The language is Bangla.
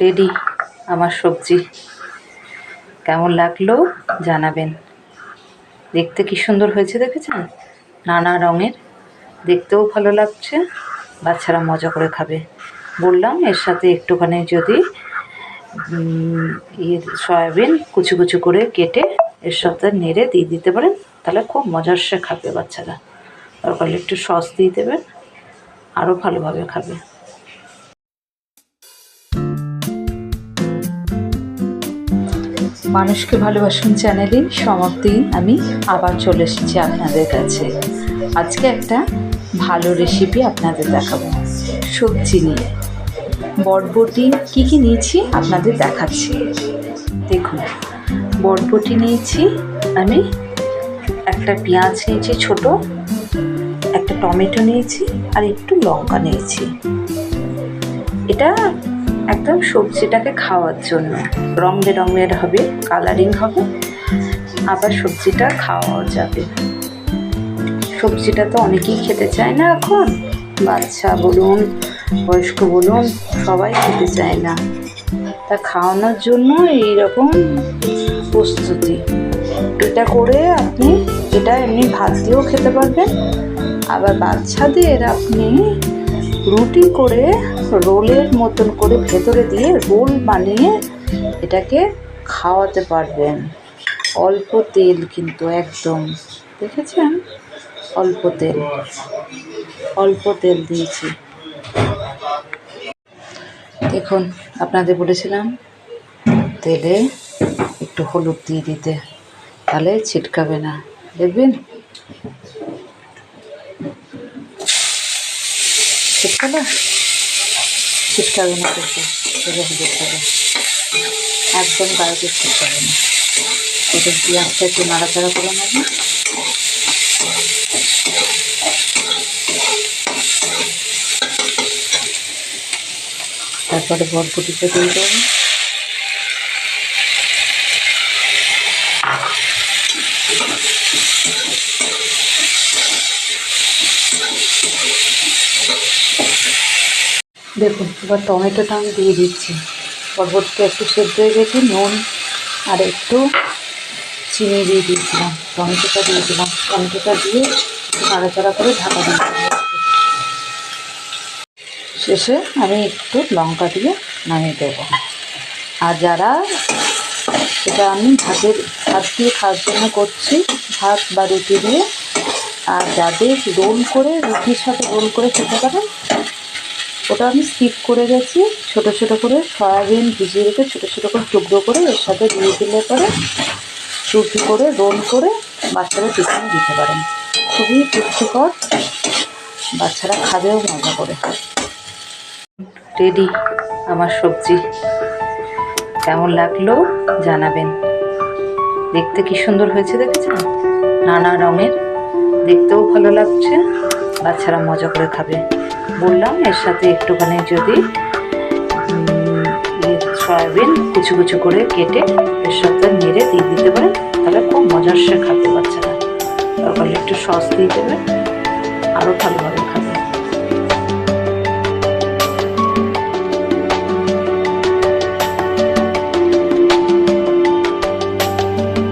রেডি, আমার সবজি। কেমন লাগল জানাবেন। দেখতে কি সুন্দর হয়েছে দেখেছেন? নানা রঙের। দেখতেও ভালো লাগছে, বাচ্চারা মজা করে খাবে। বললাম, এর সাথে একটুখানি যদি ইয়ে সয়াবিন কুচু কুচু করে কেটে এর সাথে নেড়ে দিয়ে দিতে পারেন, তাহলে খুব মজার সে খাবে বাচ্চারা। দরকার একটু সস দিয়ে দেবেন আরও ভালোভাবে খাবে। মানুষকে ভালোবাসুন চ্যানেলে সমাপ্তি। আমি আবার চলে এসেছি আপনাদের কাছে। আজকে একটা ভালো রেসিপি আপনাদের দেখাবো। সবজি নিয়ে। বটবটি কী কী নিয়েছি আপনাদের দেখাচ্ছি। দেখুন বটবটি নিয়েছি আমি একটা পেঁয়াজ নিয়েছি ছোট, একটা টমেটো নিয়েছি আর একটু লঙ্কা নিয়েছি। এটা একদম সবজিটাকে খাওয়ার জন্য। রং বেরঙের হবে কালারিং হবে, আবার সবজিটা খাওয়াও যাবে। সবজিটা তো অনেকেই খেতে চায় না এখন। বাচ্চা বলুন, বয়স্ক বলুন, সবাই খেতে চায় না। তা খাওয়ানোর জন্য এইরকম প্রস্তুতি। এটা করে আপনি, এটা এমনি ভাত দিয়েও খেতে পারবেন। আবার বাচ্চাদের আপনি রুটি করে রোলের মতন করে ভেতরে দিয়ে রোল বানিয়ে এটাকে খাওয়াতে পারবেন। অল্প তেল কিন্তু একদম। দেখেছেন? অল্প তেল। অল্প তেল দিয়েছি। দেখুন, আপনাদের বলেছিলাম, তেলে একটু হলুদ দিয়ে দিতে। তাহলে ছিটকাবে না। দেখবেন? ছিটকাবে না? কিন্তু তেলে হলুদ দেবে একদম গাড়িতে ছিটকাবে না। ওদের পেঁয়াজটা একটু নাড়াচাড়া করে নেবে? তারপরে বরপুটিটা দিয়ে দেবো। দেখুন, এবার টমেটোটা আমি দিয়ে দিচ্ছি। বরবটিটা একটু সেদ্ধ হয়ে গেছে, নুন আর একটু চিনি দিয়ে দিয়েছিলাম, টমেটোটা দিয়ে দিলাম। টমেটোটা দিয়ে নাড়াচাড়া করে ঢাকা দিয়ে। শেষে আমি একটু লঙ্কা দিয়ে নামিয়ে দেবো। আর যারা এটা আমি ভাতের, ভাত দিয়ে খাওয়ার জন্য করছি, ভাত বা রুটি দিয়ে, আর যাদের রোল করে, রুটির সাথে রোল করে খেতে পারেন ওটা আমি স্কিপ করে গেছি। ছোট ছোট করে সয়াবিন ভিজিয়ে রেখে ছোটো ছোটো করে টুকরো করে এর সাথে দিয়ে দিলে পরে রুটি করে, রোল করে বাচ্চারা টিফিনে দিতে পারেন। খুবই পুষ্টিকর। বাচ্চারা খাবেও মজা করে। রেডি আমার সবজি। কেমন লাগল জানাবেন। দেখতে কি সুন্দর হয়েছে দেখেছেন? নানা রঙের। দেখতেও ভালো লাগছে। বাচ্চারা মজা করে খাবে। বললাম, এর সাথে একটুখানি যদি সয়াবিন কুচু কুচু করে কেটে এর সাথে নেড়ে দিয়ে দিতে পারেন তাহলে খুব মজার সে খাদ্য বাচ্চারা হলে একটু সস দিয়ে দেবে আরও ভালোভাবে খাবে।